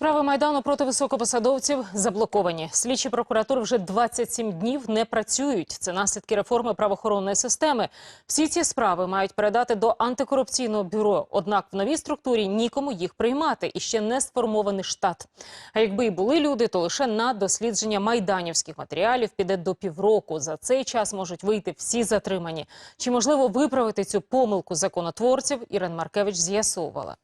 Справи майдану проти високопосадовців заблоковані. Слідчі прокуратури вже 27 днів не працюють. Це наслідки реформи правоохоронної системи. Всі ці справи мають передати до антикорупційного бюро. Однак в новій структурі нікому їх приймати і ще не сформований штат. А якби і були люди, то лише на дослідження майданівських матеріалів піде до півроку. За цей час можуть вийти всі затримані. Чи можливо виправити цю помилку законотворців? Ірен Маркевич з'ясовувала.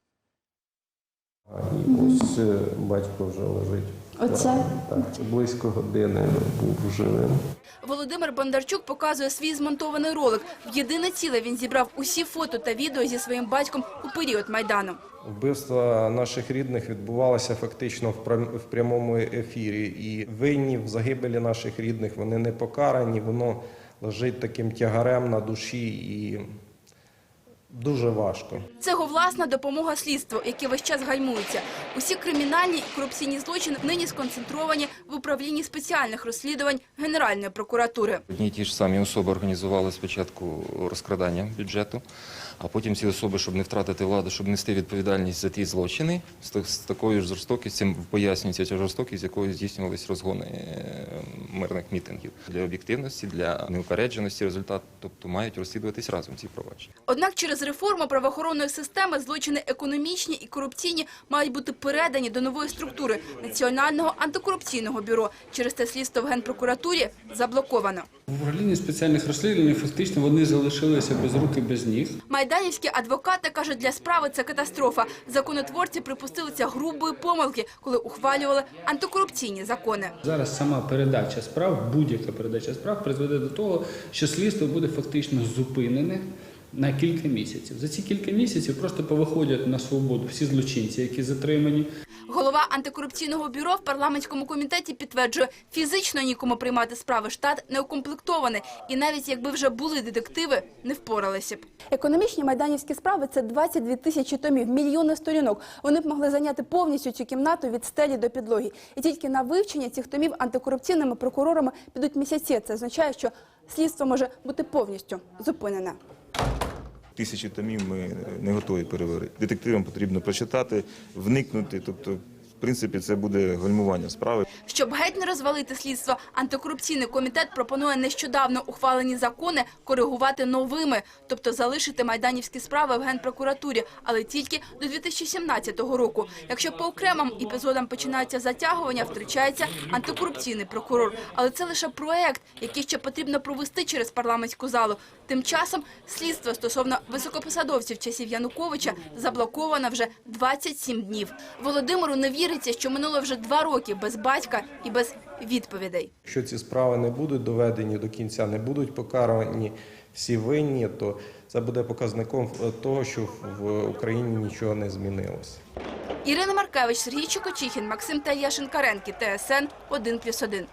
І ось е, батько вже лежить. Оце? Так, близько години був живим. Володимир Бондарчук показує свій змонтований ролик. В єдине ціле він зібрав усі фото та відео зі своїм батьком у період Майдану. Вбивства наших рідних відбувалося фактично в прям- в прямому ефірі. І винні в загибелі наших рідних вони не покарані, воно лежить таким тягарем на душі і дуже важко. Це його власна допомога слідству, яке весь час гальмується. Усі кримінальні і корупційні злочини нині сконцентровані в управлінні спеціальних розслідувань Генеральної прокуратури. Одні й ті ж самі особи організували спочатку розкрадання бюджету, а потім ці особи, щоб не втратити владу, щоб нести відповідальність за ті злочини, з, з такою ж жорстокістю пояснюється ця жорстокість, з якою здійснювались розгони е, мирних мітингів. Для об'єктивності, для неупередженості результат, тобто мають розслідуватись разом ці провадження. Однак через реформу правоохоронної системи злочини економічні і корупційні мають бути передані до нової структури Національного антикорупційного бюро. Через те слідство в Генпрокуратурі заблоковано. В управлінні спеціальних розслідувань фактично вони залишилися без рук і без ніг. Майданівські адвокати кажуть, для справи це катастрофа. Законотворці припустилися грубої помилки, коли ухвалювали антикорупційні закони. Зараз сама передача справ, будь-яка передача справ призведе до того, що слідство буде фактично зупинене на кілька місяців. За ці кілька місяців просто повиходять на свободу всі злочинці, які затримані. Голова антикорупційного бюро в парламентському комітеті підтверджує, фізично нікому приймати справи штат не укомплектований. І навіть якби вже були детективи, не впоралися б. Економічні майданівські справи це 22 тисячі томів, мільйони сторінок. Вони б могли зайняти повністю цю кімнату від стелі до підлоги. І тільки на вивчення цих томів антикорупційними прокурорами підуть місяці. Це означає, що слідство може бути повністю зупинене. Тисячі томів ми не готові переварити. Детективам потрібно прочитати, вникнути. Тобто, принципі, це буде гальмування справи. Щоб геть не розвалити слідство, антикорупційний комітет пропонує нещодавно ухвалені закони коригувати новими, тобто залишити майданівські справи в Генпрокуратурі, але тільки до 2017 року. Якщо по окремим епізодам починається затягування, втручається антикорупційний прокурор. Але це лише проект, який ще потрібно провести через парламентську залу. Тим часом слідство стосовно високопосадовців часів Януковича заблоковано вже 27 днів. Володимиру не віриться, що минуло вже два роки без батька і без відповідей. Якщо ці справи не будуть доведені до кінця, не будуть покарані всі винні, то це буде показником того, що в Україні нічого не змінилося. Ірина Маркевич, Сергій Чукочихін, Максим Таяшин-Каренки, ТСН 1+,1.